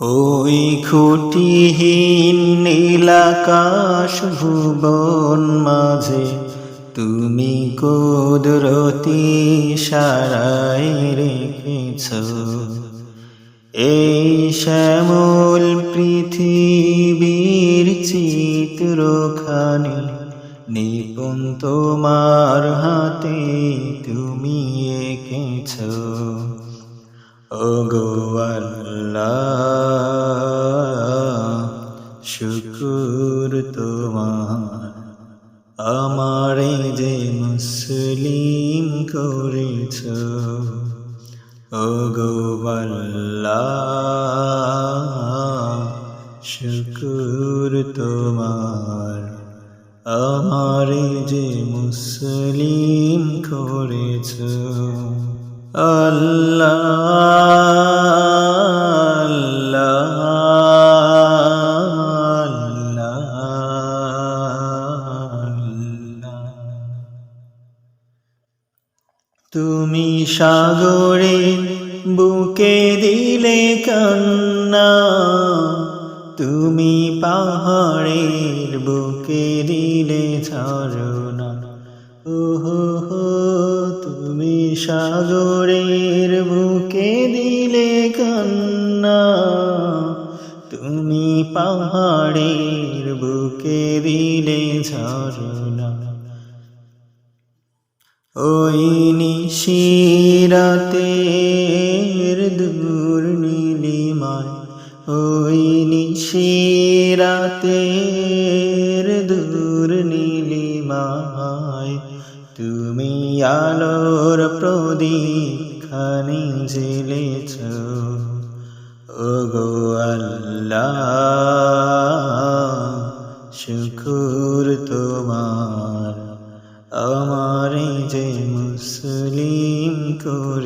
ওই খুঁটিহীন নীলাকাশ ভুবন মাঝে তুমি কুদরতি সারাই রেখেছ। এই শ্যামল পৃথিবীর চিত্রখানি নিপুণ তোমার হাতে তুমি এঁকেছ। ওগো আল্লাহ। তোমার আমারে যে মুসলিম করেছ ওগো আল্লাহ শুকুর তোমার। আমারে যে মুসলিম করেছ আল্লাহ তুমি সাগরে বুকে দিলে কান্না, তুমি পাহাড়ের বুকে দিলে ঝরনা। ওহো হো, তুমি সাগরের বুকে দিলে কান্না, তুমি পাহাড়ের বুকে দিলে ঝরনা। ওই নিশিরাতের দূর নীলিমায়, ওই নিশিরাতের দূর নীলিমায়, তুমি আলোর প্রদীপ খানি জেলেছ ওগো আল্লাহ, শুকুর তোমার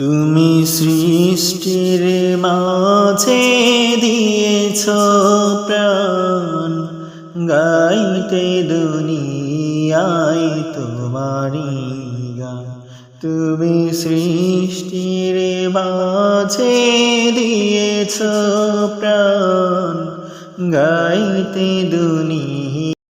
তুমি সৃষ্টির মাঝে দিয়েছ প্রাণ, গাইতে দুনিয়ায় তোমারি গান। তুমি সৃষ্টির মাঝে দিয়েছ প্রাণ, গাইতে দুনিয়া